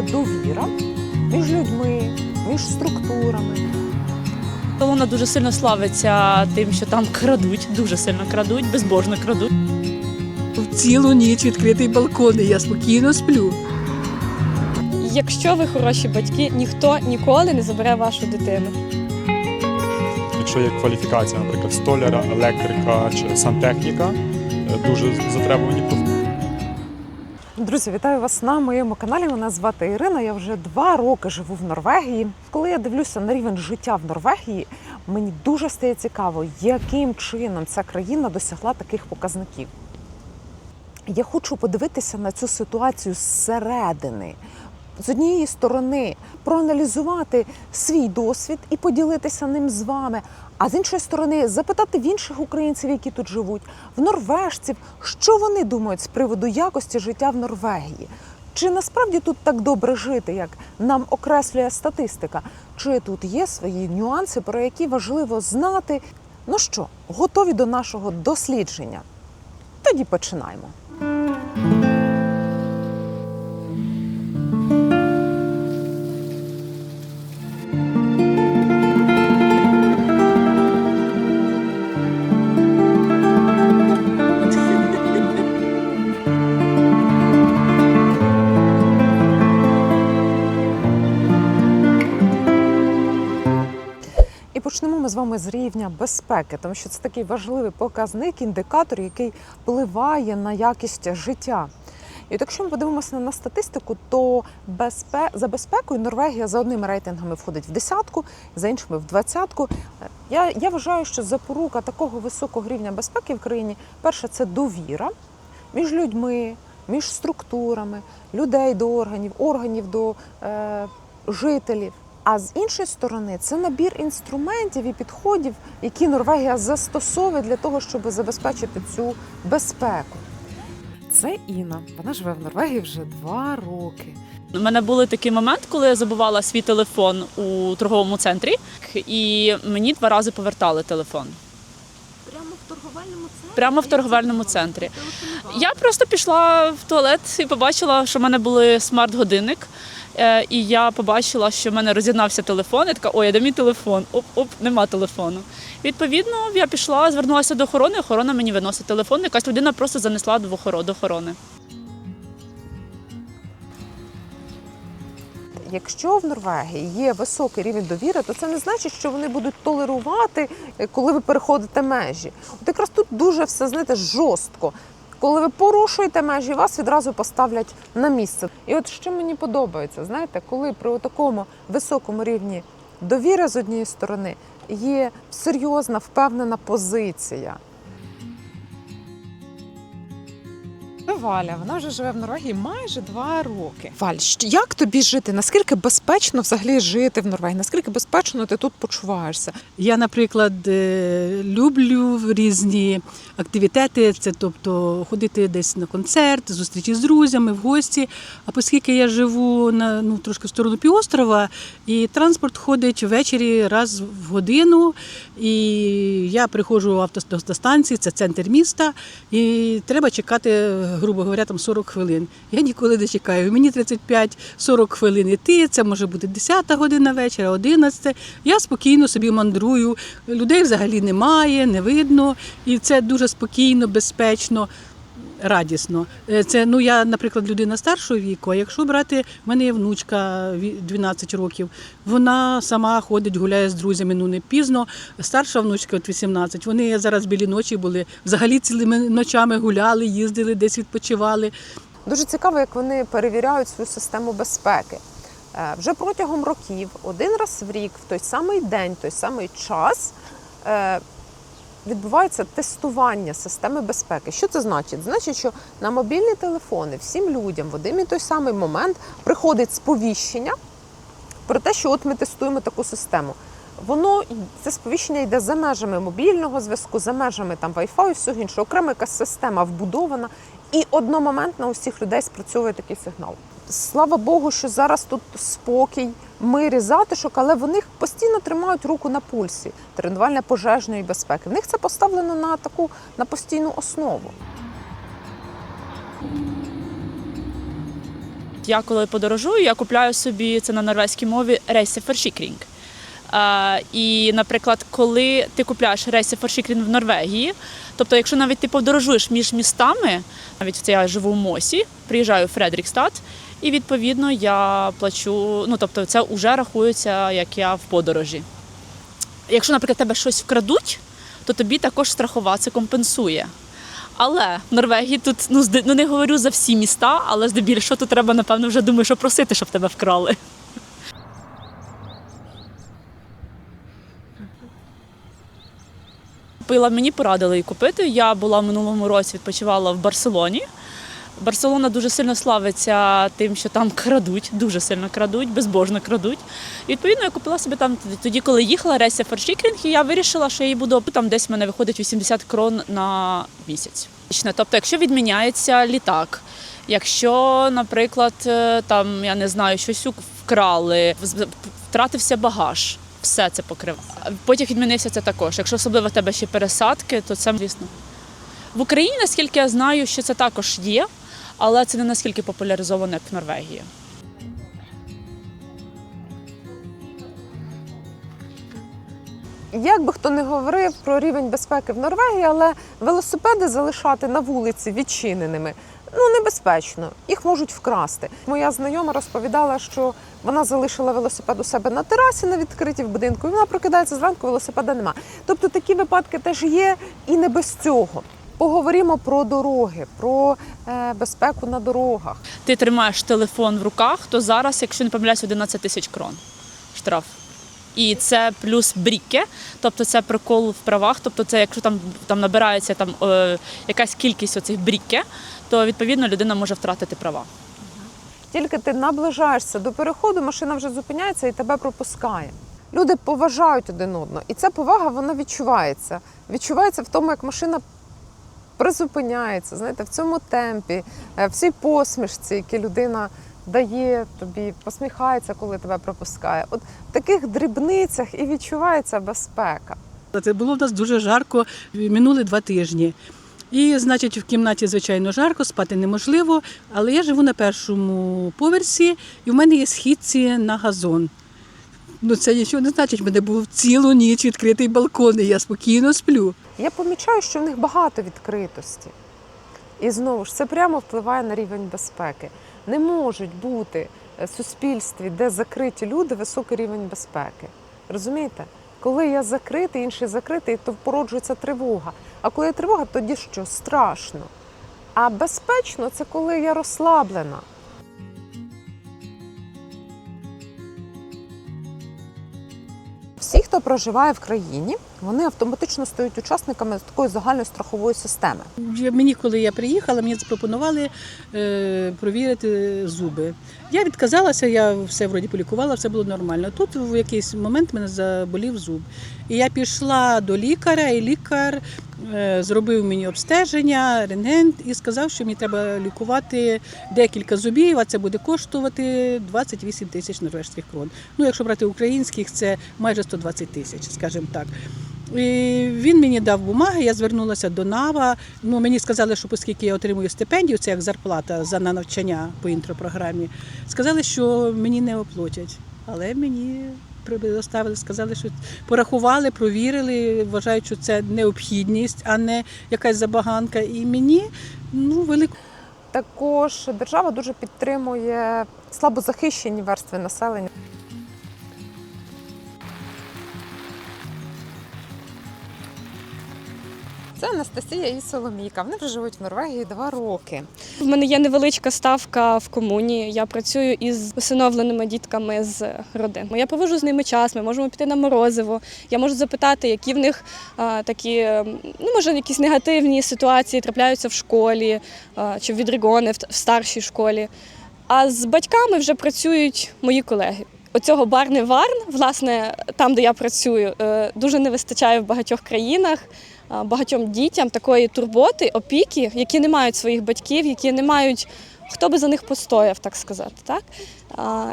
довіра між людьми, між структурами. Вона дуже сильно славиться тим, що там крадуть, дуже сильно крадуть, безбожно крадуть. В цілу ніч відкритий балкон, і я спокійно сплю. Якщо ви хороші батьки, ніхто ніколи не забере вашу дитину. Якщо є кваліфікація, наприклад, столяра, електрика чи сантехніка, е, дуже затребувані професії. Друзі, вітаю вас на моєму каналі. Мене звати Ірина. Я вже два роки живу в Норвегії. Коли я дивлюся на рівень життя в Норвегії, мені дуже стає цікаво, яким чином ця країна досягла таких показників. Я хочу подивитися на цю ситуацію зсередини. З однієї сторони проаналізувати свій досвід і поділитися ним з вами. А з іншої сторони, запитати в інших українців, які тут живуть, в норвежців, що вони думають з приводу якості життя в Норвегії. Чи насправді тут так добре жити, як нам окреслює статистика? Чи тут є свої нюанси, про які важливо знати? Ну що, готові до нашого дослідження? Тоді починаємо. З вами з рівня безпеки, тому що це такий важливий показник, індикатор, який впливає на якість життя. І якщо ми подивимося на статистику, то безпе... за безпекою Норвегія за одними рейтингами входить в десятку, за іншими в двадцятку. Я, я вважаю, що запорука такого високого рівня безпеки в країні перше це довіра між людьми, між структурами, людей до органів, органів до е, жителів. А з іншої сторони, це набір інструментів і підходів, які Норвегія застосовує для того, щоб забезпечити цю безпеку. Це Інна. Вона живе в Норвегії вже два роки. У мене були такий момент, коли я забувала свій телефон у торговому центрі, і мені два рази повертали телефон. Прямо в торговельному центрі? Прямо в торговельному центрі. Я просто пішла в туалет і побачила, що в мене були смарт-годинник. Е, І я побачила, що в мене роз'єднався телефон. Я така, ой, а де мій телефон? Оп, оп, нема телефону. Відповідно, я пішла, звернулася до охорони. Охорона мені виносить телефон. Якась людина просто занесла до охоро- охорони. Якщо в Норвегії є високий рівень довіри, то це не значить, що вони будуть толерувати, е, коли ви переходите межі. От якраз тут дуже все знаєте, жорстко. Коли ви порушуєте межі, вас відразу поставлять на місце. І от що мені подобається, знаєте, коли при такому високому рівні довіри з однієї сторони є серйозна впевнена позиція. Валя, вона вже живе в Норвегії майже два роки. Валь, як тобі жити? Наскільки безпечно взагалі жити в Норвегії? Наскільки безпечно ти тут почуваєшся? Я, наприклад, е, люблю різні активітети, це тобто ходити десь на концерт, зустрічі з друзями, в гості. А оскільки я живу на ну трошки в сторону півострова, і транспорт ходить ввечері раз в годину. І я приходжу в автостанції, це центр міста, і треба чекати, грубо говоря, там 40 хвилин. Я ніколи не чекаю. Мені 35-40 хвилин іти. Це може бути 10 година вечора, 11. Я спокійно собі мандрую. Людей взагалі немає, не видно. І це дуже спокійно, безпечно. Радісно. Е, Це ну я, наприклад, людина старшого віку. А якщо брати, в мене є внучка 12 років. Вона сама ходить, гуляє з друзями. Ну не пізно. Старша внучка от 18. Вони зараз білі ночі були. Взагалі цілими ночами гуляли, їздили, десь відпочивали. Дуже цікаво, як вони перевіряють свою систему безпеки. Е, Вже протягом років, один раз в рік, в той самий день, той самий час е, відбувається тестування системи безпеки. Що це значить? Значить, що на мобільні телефони всім людям в один і той самий момент приходить сповіщення про те, що от ми тестуємо таку систему. Воно це сповіщення йде за межами мобільного зв'язку, за межами там Wi-Fi і всього іншого. Окрема якась система вбудована, і одномоментно у всіх людей спрацьовує такий сигнал. Слава Богу, що зараз тут спокій, мир і затишок, але вони постійно тримають руку на пульсі тренувальне пожежної безпеки. В них це поставлено на таку на постійну основу. Я коли подорожую, я купляю собі це на норвезькій мові рейсефершікрінг. Е, і, наприклад, коли ти купляєш рейсефершікрінг в Норвегії, тобто, якщо навіть ти подорожуєш між містами, навіть це я живу в Мосі, приїжджаю в Фредрікстад, і відповідно я плачу. Ну тобто, це вже рахується як я в подорожі. Якщо, наприклад, тебе щось вкрадуть, то тобі також страхова це компенсує. Але в Норвегії тут ну, ну не говорю за всі міста, але здебільшого тут треба, напевно, вже думаю, що просити, щоб тебе вкрали. Купила, мені порадили її купити. Я була минулому році, відпочивала в Барселоні. Барселона дуже сильно славиться тим, що там крадуть, дуже сильно крадуть, безбожно крадуть. І, відповідно, я купила собі там тоді, коли їхала рейся форшікінг, і я вирішила, що я її буду там десь в мене виходить 80 крон на місяць. Тобто, якщо відміняється літак, якщо, наприклад, е, там я не знаю, щось вкрали, втратився багаж. Все це покриває. Потяг відмінився це також. Якщо особливо в тебе ще пересадки, то це звісно. В Україні, наскільки я знаю, що це також є, але це не наскільки популяризовано, як в Норвегії. Як би хто не говорив про рівень безпеки в Норвегії, але велосипеди залишати на вулиці відчиненими ну небезпечно, їх можуть вкрасти. Моя знайома розповідала, що вона залишила велосипед у себе на терасі на відкритій в будинку, і вона прокидається зранку, велосипеда нема. Тобто такі випадки теж є і не без цього. Поговоримо про дороги, про е, безпеку на дорогах. Ти тримаєш телефон в руках, то зараз, якщо не помиляюсь, 11 тисяч крон штраф. І це плюс бріки, тобто це прикол в правах. Тобто, це якщо там, там набирається там, е, якась кількість оцих бріки, то відповідно людина може втратити права. Тільки ти наближаєшся до переходу, машина вже зупиняється і тебе пропускає. Люди поважають один одного, і ця повага вона відчувається. Відчувається в тому, як машина призупиняється, знаєте, в цьому темпі, е, в цій посмішці, які людина дає тобі, посміхається, коли тебе пропускає. От в таких дрібницях і відчувається безпека. Це було в нас дуже жарко минули два тижні. І, значить, в кімнаті, звичайно, жарко, спати неможливо, але я живу на першому поверсі, і в мене є східці на газон. Ну, це нічого не значить, в мене був цілу ніч відкритий балкон, і я спокійно сплю. Я помічаю, що в них багато відкритості. І знову ж це прямо впливає на рівень безпеки. Не можуть бути в суспільстві, де закриті люди, високий рівень безпеки. Розумієте? Коли я закритий, інший закритий, то породжується тривога. А коли є тривога, тоді що? Страшно. А безпечно це коли я розслаблена. Хто проживає в країні, вони автоматично стають учасниками такої загальної страхової системи. Мені, коли я приїхала, мені запропонували е, провірити зуби. Я відказалася, я все вроді полікувала, все було нормально. Тут в якийсь момент мене заболів зуб. І я пішла до лікаря, і лікар зробив мені обстеження, рентген і сказав, що мені треба лікувати декілька зубів, а це буде коштувати 28 тисяч норвежських крон. Ну, якщо брати українських, це майже 120 тисяч, скажімо так. І він мені дав бумаги, я звернулася до НАВА. Ну, мені сказали, що оскільки я отримую стипендію, це як зарплата за на навчання по інтропрограмі, сказали, що мені не оплатять. Але мені предоставили, сказали, що порахували, провірили, вважають, що це необхідність, а не якась забаганка. І мені ну, велику. Також держава дуже підтримує слабозахищені верстви населення. Це Анастасія і Соломійка. Вони вже живуть в Норвегії два роки. В мене є невеличка ставка в комуні. Я працюю із усиновленими дітками з родин. Я проводжу з ними час. Ми можемо піти на морозиво. Я можу запитати, які в них а, такі, ну може, якісь негативні ситуації трапляються в школі а, чи відрігони в, в старшій школі. А з батьками вже працюють мої колеги. Оцього барни Варн, власне, там, де я працюю, е, дуже не вистачає в багатьох країнах багатьом дітям такої турботи, опіки, які не мають своїх батьків, які не мають хто би за них постояв, так сказати. Так?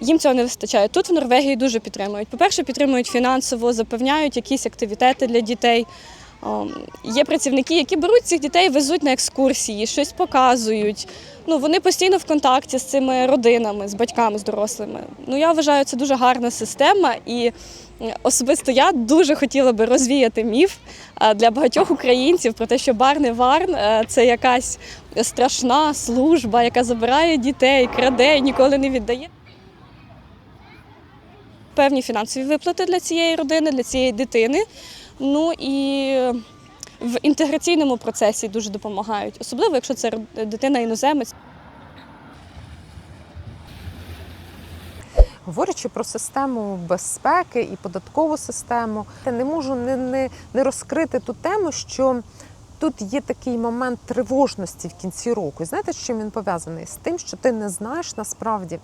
Їм цього не вистачає. Тут в Норвегії дуже підтримують. По-перше, підтримують фінансово, запевняють якісь активітети для дітей. Є працівники, які беруть цих дітей, везуть на екскурсії, щось показують. Ну, вони постійно в контакті з цими родинами, з батьками, з дорослими. Ну, я вважаю, це дуже гарна система, і е, особисто я дуже хотіла би розвіяти міф е, для багатьох українців про те, що Барни Варн е, це якась страшна служба, яка забирає дітей, краде і ніколи не віддає. Певні фінансові виплати для цієї родини, для цієї дитини. Ну і в інтеграційному процесі дуже допомагають, особливо якщо це дитина іноземець. Говорячи про систему безпеки і податкову систему, я не можу не, не, не розкрити ту тему, що тут є такий момент тривожності в кінці року. І знаєте, з чим він пов'язаний? З тим, що ти не знаєш насправді,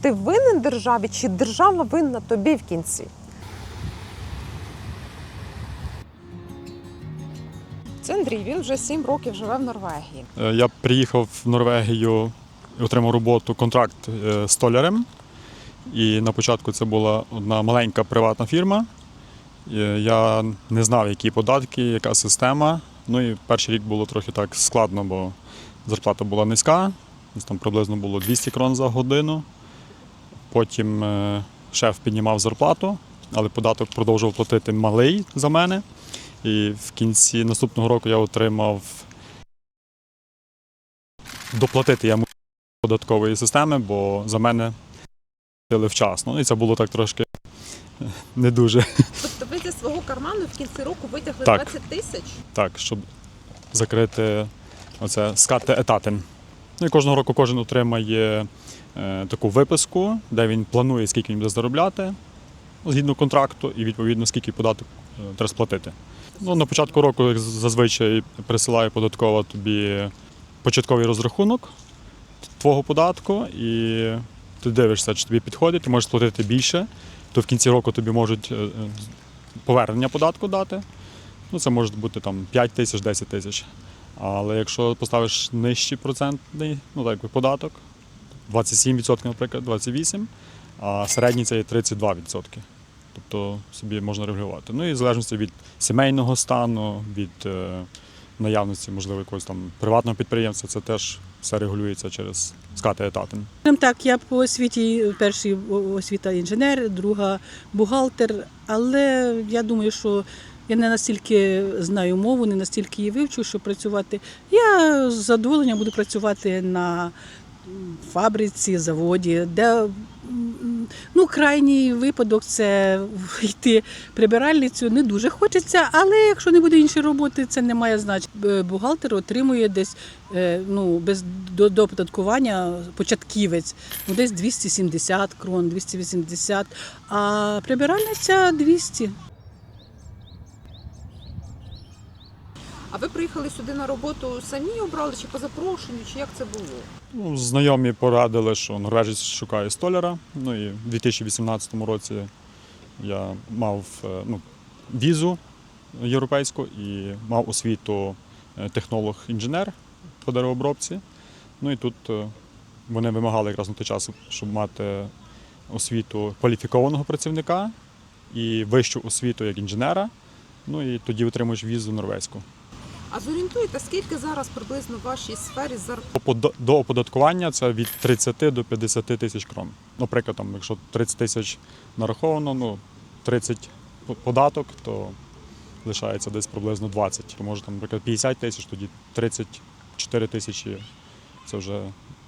ти винен державі, чи держава винна тобі в кінці. Це Андрій, він вже сім років живе в Норвегії. Е, Я приїхав в Норвегію отримав роботу, контракт е, столярем. І на початку це була одна маленька приватна фірма. Я не знав, які податки, яка система. Ну і перший рік було трохи так складно, бо зарплата була низька, там приблизно було 200 крон за годину. Потім е, шеф піднімав зарплату, але податок продовжував платити малий за мене. І в кінці наступного року я отримав доплатити я до податкової системи, бо за мене вчасно. Ну, І це було так трошки не дуже Тобто ви зі свого карману в кінці року витягли Так. 20 тисяч? так, щоб закрити оце скати етатин. Ну і кожного року кожен отримає е, таку виписку, де він планує, скільки він буде заробляти ну, згідно контракту, і відповідно скільки податок е, треба сплатити. Ну, на початку року, як зазвичай, присилає податкова тобі початковий розрахунок твого податку, і ти дивишся, чи тобі підходить, ти можеш сплатити більше, то в кінці року тобі можуть е, е, повернення податку дати. Ну, це може бути там 5 тисяч, 10 тисяч. Але якщо поставиш нижчий процентний, ну так податок, 27%, наприклад, 28%, а середній це є 32%. Тобто собі можна регулювати. Ну і в залежності від сімейного стану, від е, наявності, можливо, якогось там приватного підприємства, це теж все регулюється через скати етатин. Так, я по освіті перший освіта інженер, друга бухгалтер, але я думаю, що я не настільки знаю мову, не настільки її вивчу, щоб працювати. Я з задоволенням буду працювати на фабриці, заводі, де ну, крайній випадок це йти прибиральницю. Не дуже хочеться, але якщо не буде іншої роботи, це не має значення. Бухгалтер отримує десь е, ну, без до, до оподаткування початківець, ну, десь 270 крон, 280, а прибиральниця 200. А ви приїхали сюди на роботу самі обрали чи по запрошенню, чи як це було? Ну, знайомі порадили, що норвежець шукає столяра. Ну і в 2018 році я мав е, ну, візу європейську і мав освіту е, технолог-інженер по деревообробці. Ну і тут е, вони вимагали якраз на той час, щоб мати освіту кваліфікованого працівника і вищу освіту як інженера. Ну і тоді отримуєш візу норвезьку. А зорієнтуєте, скільки зараз приблизно в вашій сфері зарплати? Опод- До оподаткування це від 30 до 50 тисяч крон. Наприклад, там, якщо 30 тисяч нараховано, ну 30 податок, то лишається десь приблизно 20. То може там, наприклад, 50 тисяч, тоді 34 тисячі це вже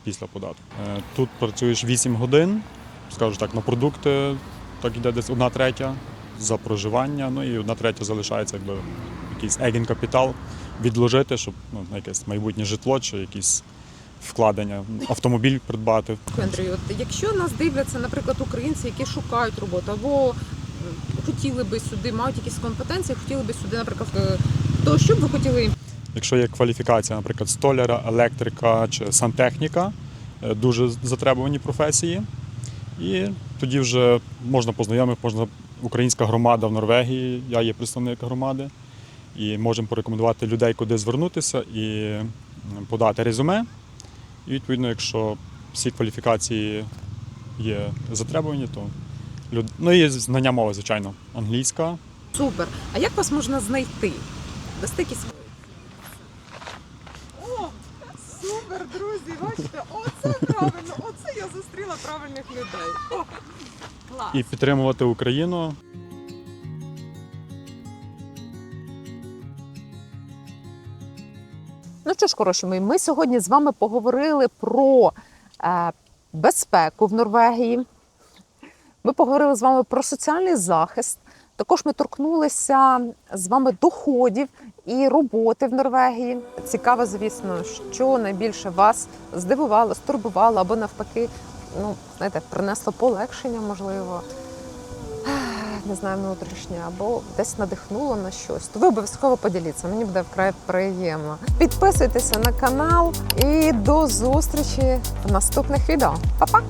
після податку. Е, Тут працюєш 8 годин, скажу так, на продукти так йде десь одна третя за проживання, ну і одна третя залишається якби якийсь еген капітал відложити, щоб ну, на якесь майбутнє житло чи якісь вкладення, автомобіль придбати. Андрій, от якщо нас дивляться, наприклад, українці, які шукають роботу, або хотіли би сюди, мають якісь компетенції, хотіли би сюди, наприклад, е, то що б ви хотіли? Якщо є кваліфікація, наприклад, столяра, електрика чи сантехніка, е, дуже затребувані професії. І тоді вже можна познайомити, можна українська громада в Норвегії, я є представник громади, і можемо порекомендувати людей, куди звернутися і подати резюме. І відповідно, якщо всі кваліфікації є затребувані, то люд... ну і знання мови, звичайно, англійська, Супер. А як вас можна знайти? Дасте якісь. О, супер, друзі! Бачите, оце правильно, оце я зустріла правильних людей. О, клас. І підтримувати Україну. Що ж, хороші ми сьогодні з вами поговорили про е, безпеку в Норвегії. Ми поговорили з вами про соціальний захист. Також ми торкнулися з вами доходів і роботи в Норвегії. Цікаво, звісно, що найбільше вас здивувало, стурбувало або навпаки, ну знаєте, принесло полегшення, можливо. Не знаю, внутрішнє, або десь надихнуло на щось, то ви обов'язково поділіться. Мені буде вкрай приємно. Підписуйтеся на канал і до зустрічі в наступних відео. Па-па!